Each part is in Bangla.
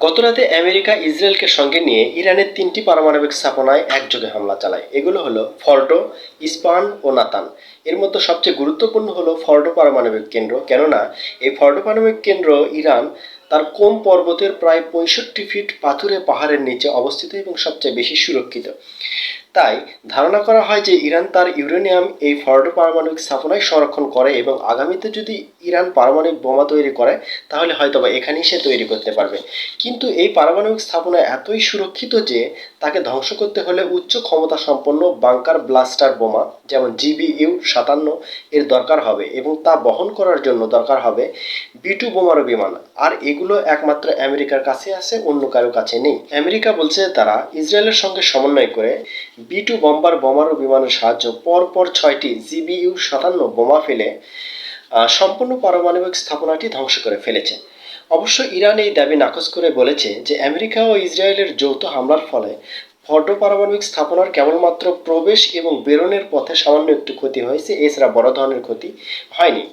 গতরাতে আমেরিকা ইসরায়েলকে সঙ্গে নিয়ে ইরানের তিনটি পারমাণবিক স্থাপনায় একযোগে হামলা চালায়। এগুলো হলো ফর্ডো, ইস্পান ও নাতান। এর মধ্যে সবচেয়ে গুরুত্বপূর্ণ হলো ফর্ডো পারমাণবিক কেন্দ্র, কেননা এই ফর্ডো পারমাণবিক কেন্দ্র ইরান তার কোম পর্বতের প্রায় পঁয়ষট্টি ফিট পাথুরে পাহাড়ের নিচে অবস্থিত এবং সবচেয়ে বেশি সুরক্ষিত। তাই ধারণা করা হয় যে ইরান তার ইউরেনিয়াম এই ফর্ডো পারমাণবিক স্থাপনায় সংরক্ষণ করে এবং আগামীতে যদি ইরান পারমাণবিক বোমা তৈরি করে, তাহলে হয়তোবা এখানেই সে তৈরি করতে পারবে। কিন্তু এই পারমাণবিক স্থাপনা এতই সুরক্ষিত যে তাকে ধ্বংস করতে হলে উচ্চ ক্ষমতা সম্পন্ন বাংকার ব্লাস্টার বোমা, যেমন জিবিইউ সাতান্ন, এর দরকার হবে এবং তা বহন করার জন্য দরকার হবে বিটু বোমারো বিমান। আর এগুলো একমাত্র আমেরিকার কাছে আছে, অন্য কারও কাছে নেই। আমেরিকা বলছে তারা ইসরায়েলের সঙ্গে সমন্বয় করে বি টু বম্বার বোমারু বিমানের সাহায্য পরপর ছয়টি জিবিইউ সাতান্ন বোমা ফেলে সম্পূর্ণ পারমাণবিক স্থাপনাটি ধ্বংস করে ফেলেছে। অবশ্য ইরান এই দাবি নাকচ করে বলেছে যে আমেরিকা ও ইসরায়েলের যৌথ হামলার ফলে পারমাণবিক স্থাপনার কেবলমাত্র প্রবেশ এবং বেরোনের পথে সামান্য একটু ক্ষতি হয়েছে, এছাড়া বড় ধরনের ক্ষতি হয়নি।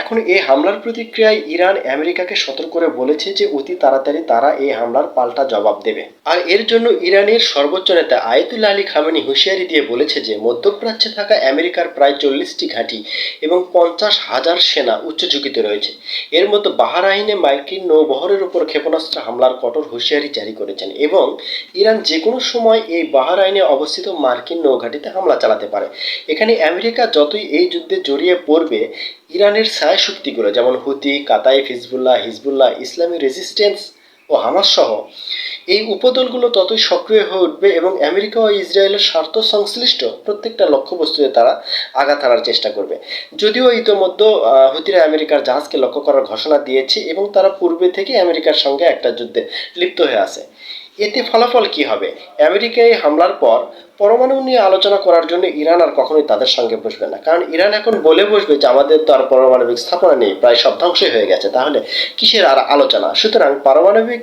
এখন এই হামলার প্রতিক্রিয়ায় ইরান আমেরিকাকে সতর্ক করে বলেছে যে, অতি তাড়াতাড়ি তারা এই হামলার পাল্টা জবাব দেবে। আর এর জন্য ইরানের সর্বোচ্চ নেতা আয়তুল্লাহ আলী খামেনি হুঁশিয়ারি দিয়ে বলেছে যে, মধ্যপ্রাচ্যে থাকা আমেরিকার প্রায় চল্লিশটি ঘাঁটি এবং পঞ্চাশ হাজার সেনা উচ্চ ঝুঁকিতে রয়েছে। এর মধ্যে বাহারাইনে মার্কিন নৌবহরের উপর ক্ষেপণাস্ত্র হামলার কঠোর হুঁশিয়ারি জারি করেছেন এবং ইরান যে কোনো সময় এই বাহারাইনে অবস্থিত মার্কিন নৌঘাঁটিতে হামলা চালাতে পারে। এখানে আমেরিকা যতই এই যুদ্ধে জড়িয়ে পড়বে, ইরানের ছায়া শক্তিগুলো যেমন হুতি কাতাইফ হিজবুল্লাহ হিজবুল্লাহ, ইসলামী রেজিস্ট্যান্স ও হামাস সহ এই উপদলগুলো ততই সক্রিয় হয়ে উঠবে এবং আমেরিকা ও ইসরায়েলের স্বার্থ সংশ্লিষ্ট প্রত্যেকটা লক্ষ্যবস্তুতে তারা আঘাত হানার চেষ্টা করবে। যদিও ইতোমধ্যে হুতিরা আমেরিকার জাহাজকে লক্ষ্য করার ঘোষণা দিয়েছে এবং তারা পূর্বে থেকে আমেরিকার সঙ্গে একটা যুদ্ধে লিপ্ত হয়ে আছে। এতে ফলাফল কি হবে? আমেরিকায় হামলার পর পরমাণু নিয়ে আলোচনা করার জন্য ইরান আর কখনোই তাদের সঙ্গে বসবে না। কারণ ইরান এখন বলে বসবে যে আমাদের তো আর পারমাণবিক স্থাপনা নেই, প্রায় সব ধ্বংসই হয়ে গেছে। তাহলে কিসের আর আলোচনা? সুতরাং পারমাণবিক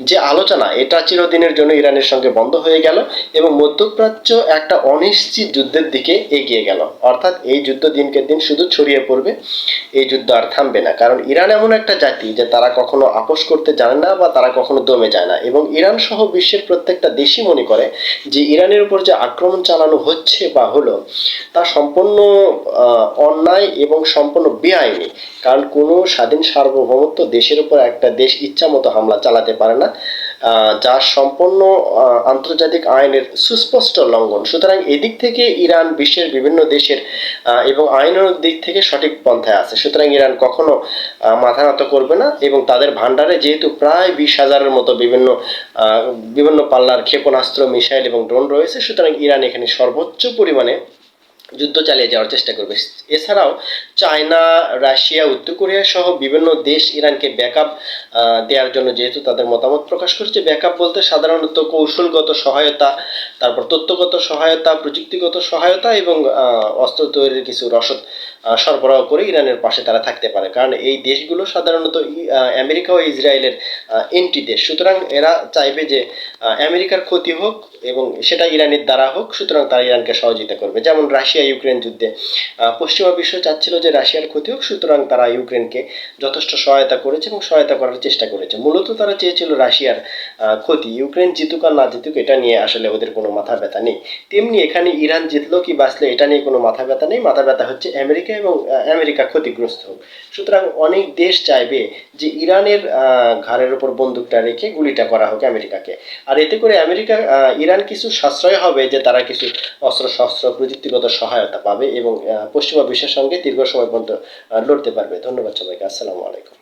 যে আলোচনা, এটা চিরদিনের জন্য ইরানের সঙ্গে বন্ধ হয়ে গেল এবং মধ্যপ্রাচ্য একটা অনিশ্চিত যুদ্ধের দিকে এগিয়ে গেল। অর্থাৎ এই যুদ্ধ দিনকে দিন শুধু ছড়িয়ে পড়বে, এই যুদ্ধ আর থামবে না। কারণ ইরান এমন একটা জাতি যে তারা কখনো আপোষ করতে জানে না বা তারা কখনো দমে যায় না। এবং ইরান সহ বিশ্বের প্রত্যেকটা দেশই মনে করে যে ইরানের উপর যে আক্রমণ চালানো হচ্ছে বা হলো, তা সম্পূর্ণ অন্যায় এবং সম্পূর্ণ বেআইনি। কারণ কোনো স্বাধীন সার্বভৌমত্ব দেশের উপর একটা দেশ ইচ্ছা মতো হামলা চালাতে পারে না। যা সম্পূর্ণ আন্তর্জাতিক আইনের সুস্পষ্ট লঙ্ঘন। সুতরাং এদিক থেকে ইরান বিশ্বের বিভিন্ন দেশের এবং আইনের দিক থেকে সঠিক পন্থায় আছে। সুতরাং ইরান কখনো মাথা নত করবে না এবং তাদের ভান্ডারে যেহেতু প্রায় বিশ হাজারের মতো বিভিন্ন বিভিন্ন পাল্লার ক্ষেপণাস্ত্র, মিসাইল এবং ড্রোন রয়েছে। সুতরাং ইরান এখানে সর্বোচ্চ পরিমাণে যুদ্ধ চালিয়ে যাওয়ার চেষ্টা করবে। এছাড়াও চায়না, রাশিয়া, উত্তর কোরিয়া সহ বিভিন্ন দেশ ইরানকে ব্যাকআপ দেওয়ার জন্য যেহেতু তাদের মতামত প্রকাশ করছে। ব্যাকআপ বলতে সাধারণত কৌশলগত সহায়তা, তারপর তথ্যগত সহায়তা, প্রযুক্তিগত সহায়তা এবং অস্ত্র তৈরির কিছু রসদ সরবরাহ করে ইরানের পাশে তারা থাকতে পারে। কারণ এই দেশগুলো সাধারণত আমেরিকা ও ইসরায়েলের এন্টি দেশ। সুতরাং এরা চাইবে যে আমেরিকার ক্ষতি হোক এবং সেটা ইরানের দ্বারা হোক, সুতরাং তারা ইরানকে সহযোগিতা করবে। যেমন রাশিয়া ইউক্রেন যুদ্ধে পশ্চিমা বিশ্ব চাচ্ছিল যে রাশিয়ার ক্ষতি হোক, সুতরাং তারা ইউক্রেনকে যথেষ্ট সহায়তা করেছে এবং সহায়তা করার চেষ্টা করেছে। মূলত তারা চেয়েছিল রাশিয়ার ক্ষতি। ইউক্রেন জিতুক আর না জিতুক, এটা নিয়ে আসলে ওদের কোনো মাথা ব্যথা নেই। তেমনি এখানে ইরান জিতলো কি বাঁচলো, এটা নিয়ে কোনো মাথা ব্যথা নেই। মাথা ব্যথা হচ্ছে আমেরিকা এবং আমেরিকা ক্ষতিগ্রস্ত হোক। সুতরাং অনেক দেশ চাইবে যে ইরানের ঘাড়ের উপর বন্দুকটা রেখে গুলিটা করা হোক আমেরিকাকে। আর এতে করে আমেরিকা ইরান কিছু সাশ্রয় হবে যে তারা কিছু অস্ত্র শস্ত্র প্রযুক্তিগত সহায়তা পাবে এবং পশ্চিমা বিশ্বের সঙ্গে দীর্ঘ সময় পর্যন্ত লড়তে পারবে। ধন্যবাদ সবাইকে। আসসালামু আলাইকুম।